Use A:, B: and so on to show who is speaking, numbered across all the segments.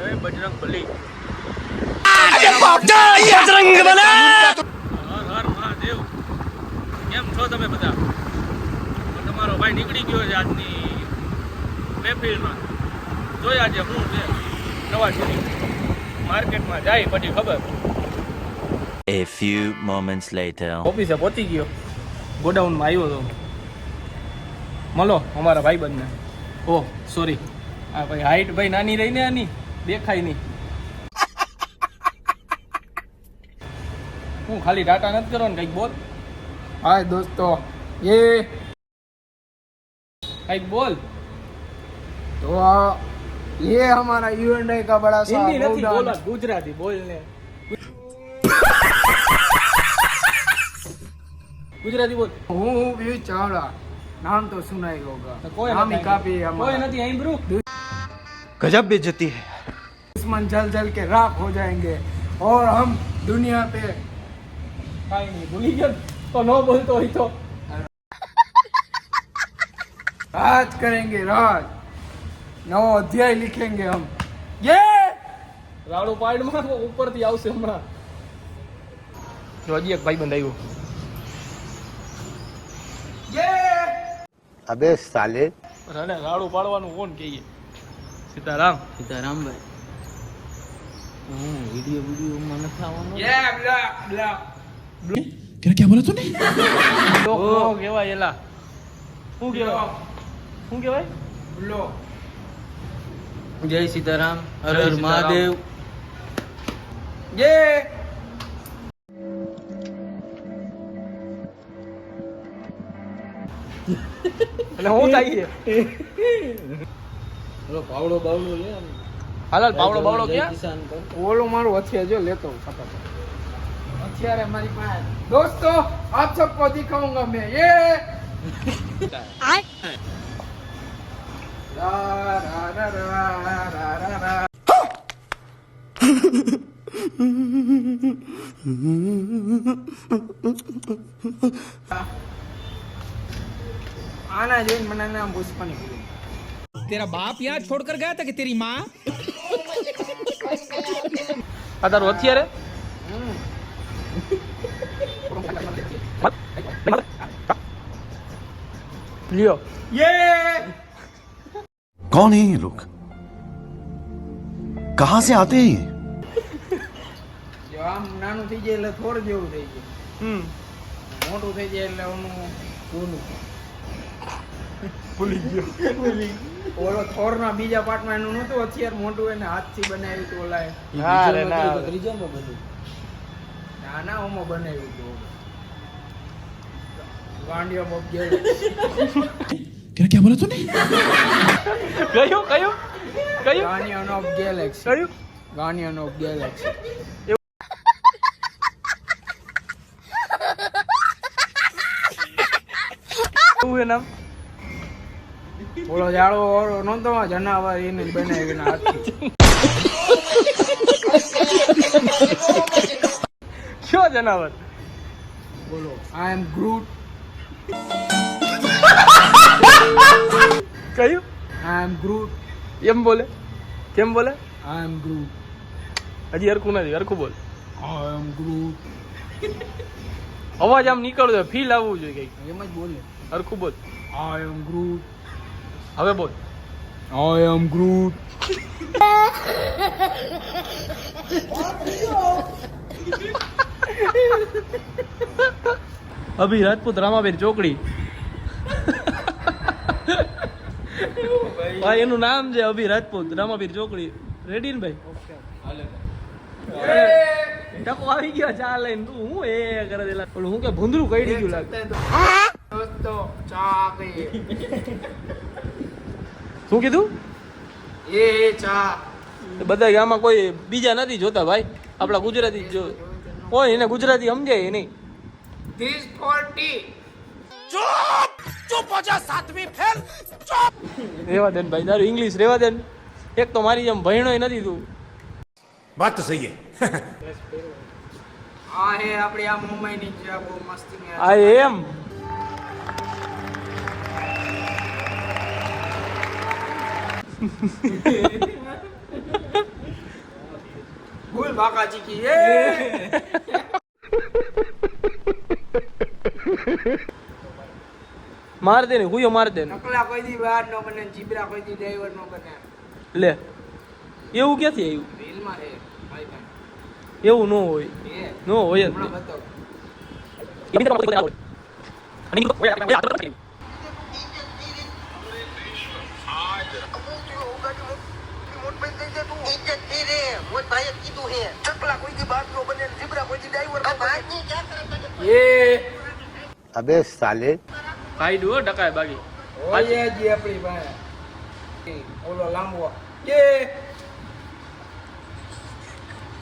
A: હે બજરંગ બલી મહાદેવ કેમ છો તમે બધા તમારો ભાઈ નીકળી ગયો છે આજની મહેફિલમાં જોઈ આજે હું નવા શરીર માર્કેટમાં જાય પછી ખબર
B: A few moments later.
A: ઓફિસે પહોંચી ગયો. ગોડાઉનમાં આવ્યો હતો મળો અમારા ભાઈ બંને ઓહ સોરી આ ભાઈ હાઈટ ભાઈ નાની રહી ને આની. દેખાય નહીં હું ખાલી ટાટા નથી કરો ને કંઈક બોલ
C: हाय दोस्तों ये
A: કંઈક બોલ
C: तो आ, ये हमारा यू एंड का बड़ा सा
A: હિન્દી નથી
C: गोडाउन
A: બોલા ગુજરાતી બોલ ને ગુજરાતી બોલ
C: हूँ भी चावड़ा नाम तो सुना ही होगा
A: કોઈ
C: नाम ही
A: નથી
C: काफी है
A: કોઈ
C: हमारा।
A: નથી સાંભળ્યું
D: गजब बेइज्जती है
C: दुश्मन जल जल के राख हो जाएंगे और हम दुनिया पे
A: કાંઈ નહીં ભૂલી ગયો તો ન બોલતો હોય તો
C: राज करेंगे राज नौ अध्याय लिखेंगे हम ये
A: રાડો પાડમાં ઉપરથી આવશે હમણાં જો હજી એક ભાઈ બંધ
C: ये
E: अबे साले
A: આવ્યો રાડું પાડવાનું કોણ કહીએ Sitaram
F: સીતારામભાઈ Oh, video-video? Ya, blok, blok.
C: Blok. Kira kira
A: boleh tuh nih? Oh, kira lah. Oh, kira
C: kira.
F: Oh, kira kira.
A: Blok.
F: Jai
A: Sitaram,
F: Arur
C: Mahadev.
A: Ye. Hello, how are
F: you? Hello, Paulo, Paulo, yeah.
A: હાલ પાવડો બાવડો ક્યાં?
C: ઓલું મારું અત્યારે જો લેતો અત્યારે મારી પાસે. દોસ્તો આપ સબકો દિખાઉંગા મેં. યે આના જોઈને મને નામ પુષ્પાની તેરા
G: બાપ યાદ છોડ કર ગયા તા કે તેરી માં?
A: આ તારું અત્યારે લ્યો
D: कौन है ये लोग कहां से आते हैं ये
C: જો આમ નાનું થઈ જાય એટલે થોડ જેવું થઈ જાય
A: હમ
C: મોટું થઈ જાય એટલે ઓનું ઓનું
A: ભૂલી ગયો
C: ઓલો થોરના બીજા પાર્ટમાં એનું નહોતું અત્યારે મોટું એને હાથથી બનાવ્યું હતું ઓલા
A: ના રે ના.
F: ત્રીજામાં બધું
C: ના ના ઓમાં બનાવ્યું હતું બોબ ગેલ
A: કયું કયું કયું?
C: Guardian of galaxy.
A: કયું?
C: Guardian of galaxy.
A: શું નામ
C: ઓલો જાડો ઓલો નહોતો જનાવર એને એના શું
A: કયો જનાવર
C: બોલો આઈ એમ ગ્રુટ
A: કયું?
C: આઈ એમ ગ્રુટ
A: એમ બોલે? કેમ બોલે?
C: આઈ એમ ગ્રુટ
A: હજી હરખું નથી હરખું બોલ.
C: આઈ એમ ગ્રુટ
A: અવાજ આમ નીકળતો ફીલ આવવું જોઈએ કઈ
C: એમ જ બોલે.
A: હરખું બોલ.
C: આઈ એમ ગ્રુટ
A: હવે બોલ.
C: આઈ એમ ગ્રુટ
A: અભી રાજપૂત રામાબેન ચોકડી. ભાઈ એનું નામ છે અભી રાજપૂત રામાબીર ચોકડી. રેડી ને ભાઈ? ટકો આવી ગયો ચા લઈને. તું હું એ કરે દેલા પણ હું કે ભૂંદરું કઈ ગયું લાગે.
C: દોસ્તો ચા
A: શું કીધું?
C: એ ચા.
A: બધા આમાં કોઈ બીજા નથી જોતા ભાઈ. આપણા ગુજરાતી જો કોઈ એને ગુજરાતી સમજાય નહીં.
C: ધીસ 40 ચૂપ!
A: ચૂપ હો જા સાતમી ફેલ. ચૂપ! રેવા દેન ભાઈ તારું ઇંગ્લિશ રેવા દેન એક તો મારી જેમ ભણોય નથી તું.
D: વાત તો સહી હે.
C: આ હે આપણી આ મુંબઈની જે બહુ મસ્તી
A: આ એમ.
C: ભૂલ બાકાજી કી એ
A: માર દે ને હુયો માર દે ને.
C: નકલા કોઈ દી વાર નો બને જીબરા કોઈ દી ડ્રાઈવર નો બને.
A: લે. એવું ક્યાંથી આવ્યું?
C: રીલમાં હે ભાઈ ભાઈ
A: એવું ન હોય. નો હોય જ.
C: હમણાં બતાવો.
A: ઇજ્જત
H: કીધું હે ચકલા
C: કોઈ દી બાપ નો બને જીબરા કોઈ દી ડ્રાઈવર નો બને એ
E: અબે સાલે
A: ભાઈ ડો ડકાય બાકી
C: ઓય જી આપણી ભાઈ ઓલો લાંબો કે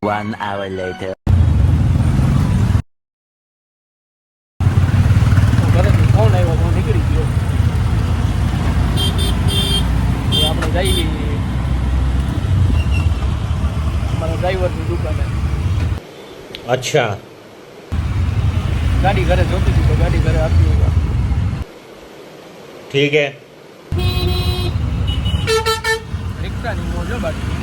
B: One hour later.
A: આપણે જઈએ
D: અચ્છા.
A: ગાડી ઘરે જોતી હતી તો ગાડી ઘરે આપી
D: ઠીક હે.
A: રિક્ષાની મોજો બાકી.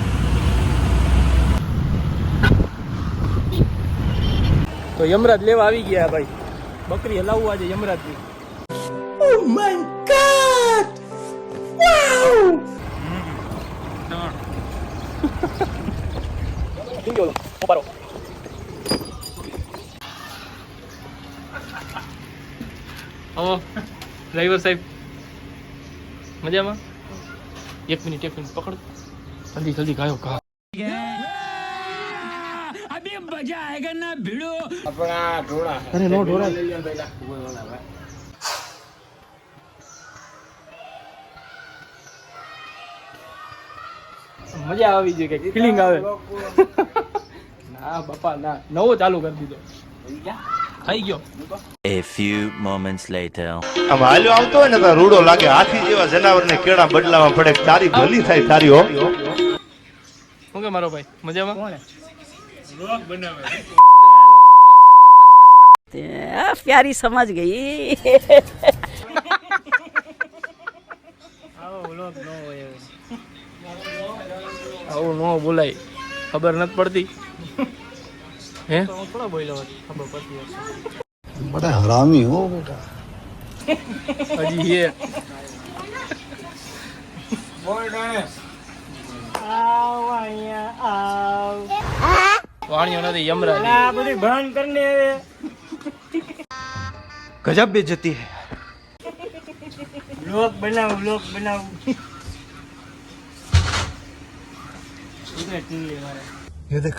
A: તો યમરાજ લેવા આવી ગયા ભાઈ. બકરી હલાવવા આજે યમરાજની. ઓ માય ગોડ વાવ ઠીક છે ઓપારો આવો. ડ્રાઈવર સાહેબ. મજામાં? એક મિનિટ એક મિનિટ, પકડ. જલ્દી જલ્દી, ગાયો
C: બોલ
A: મજા આવી જાય ફિલિંગ આવે. ના, બાપા, ના. નવો ચાલુ કરી દીધો. થઈ ગયો
B: A few moments later.
I: આમ હાલ્યો આવતો હોય ને તો રૂડો લાગે હાથી જેવા જનાવરને કેળા બદલાવા પડે તારી ભલી થાય તારી હો
A: શું કે મારો ભાઈ મજામાં
J: प्यारी समझ गई
A: આવું નો બોલાય ખબર નથી પડતી હે થોડા બોલ્યો હોત, ખબર પડતી હશે
D: बड़ा हरामी हो बेटा
A: હજી એ
C: બોલ ડાણે
A: વાણીઓ નથી યમરાજ
D: गजब बेइज्जती है ये देख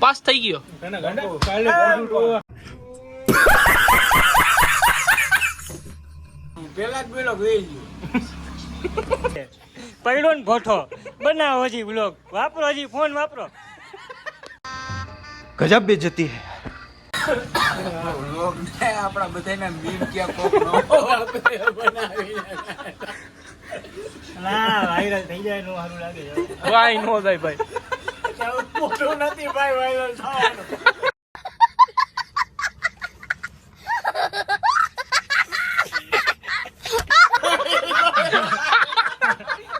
A: પાસ થઈ ગયો.
K: પડ્યો ને ભોઠો. બનાવો હજી બ્લોગ વાપરો હજી ફોન વાપરો.
D: ગજબ બે
C: જતી હે. આપણા બધાના મીમ ક્યાં કોક બનાવી
K: ના વાયરલ થઈ જાય નું સારું લાગે
A: વાય નો જાય ભાઈ.
K: ફોટો નથી ભાઈ વાયરલ થવાનું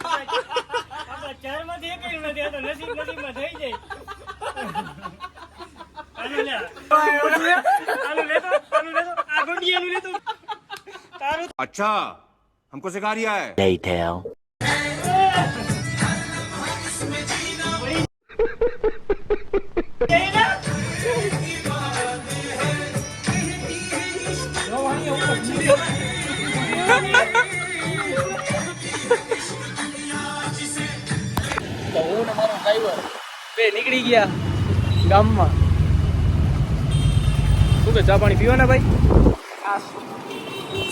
K: આપણા ચારમાંથી એકેય નથી, આ
A: ગયા ગામમાં. શું કે ચા પાણી પીવાના ભાઈ?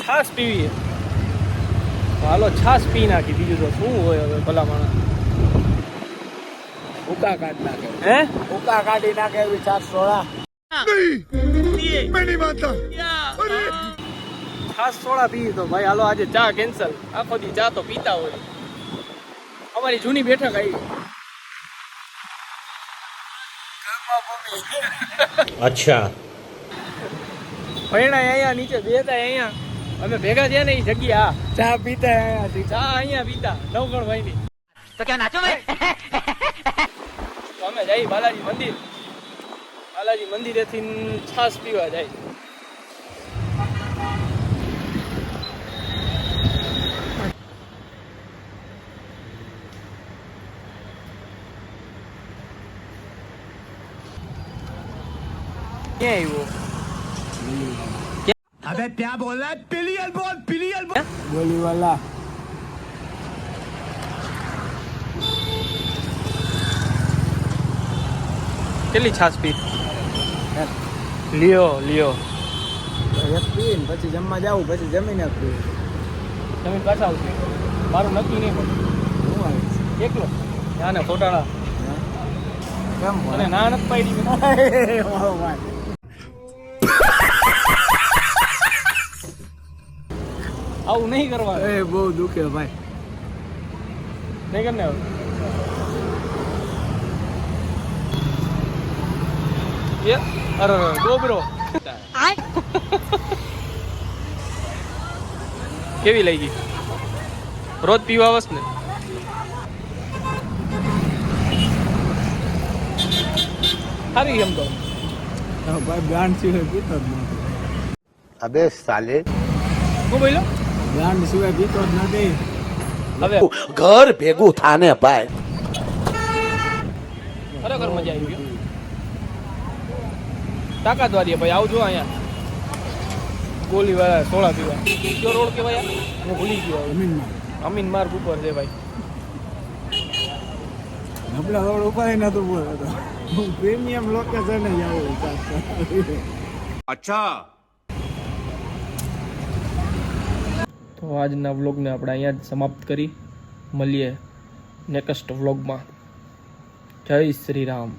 A: છાસ પીવીએ. હાલો છાસ પી નાખી બીજું તો શું હોય હવે ભલા માણસ.
F: ઉકા કાઢી નાખે.
A: હે?
F: ઉકા કાઢી નાખે એવી
L: છાસ સોડા.
A: છાસ સોડા પીએ તો હાલો આજે ચા કેન્સલ આખો દી ચા તો પીતા હોય. અમારી જૂની બેઠક આવી.
M: જન્મભૂમિ અચ્છા.
A: ભણ્યા અહીંયા નીચે બેતા અહીંયા. અમે ભેગા થયા ને એ જગ્યા
F: ચા પીતા અહીંયા
A: ચા અહીંયા પીતા નવગણ ભાઈ ની
N: તો ક્યાં નાચો
A: ભાઈ? અમે જઈ બાલાજી મંદિર. બાલાજી મંદિરેથી છાસ પીવા જાય. ક્યાં આવ્યો
L: અબે ક્યાં બોલ રહા પેલી બોલ પેલી બોલ ગોલી
F: વાલા
A: કેટલી છાસ પી લ્યો લ્યો
F: એક પીને પછી જમવા જાવ પછી જમીને પી
A: જમીન પાછા આવશે મારું નક્કી નહીં
F: પડે
A: એકલો? ના ને ફોટાડા
F: કેમ
A: મને ના નથી પાડી આવું નહીં કરવા
F: એ બહુ દુખે ભાઈ.
A: નહીં કર ને એ અરે ગોબરો. કેવી લઈ ગઈ રોજ પીવા આવસ ને? સારી એમ તો.
F: ભાઈ બ્રાન્ડ સિવાય પીતો
O: અબે સાલે.
A: હું બોલ્યો?
F: બ્રાન્ડ સિવાય પીતો જ નથી.
O: ઘર ભેગું થાને ભાઈ.
A: ખરેખર મજા આવી ગઈ તાકાત વાળી ભાઈ આવજો અહીંયા. ગોલી વાળા સોળા પીવા. કયો રોડ કેવાય હું ભૂલી ગયો
F: અમીન
A: અમીન માર્ગ ઉપર છે ભાઈ.
F: આપણા રોડ ઉપર નતું બોલતો. પ્રીમિયમ લોકેશન જ આવું. અચ્છા.
A: તો આજના વ્લોગને આપણે અહીંયા જ સમાપ્ત કરી. મળીએ નેક્સ્ટ વ્લોગમાં. જય શ્રી રામ.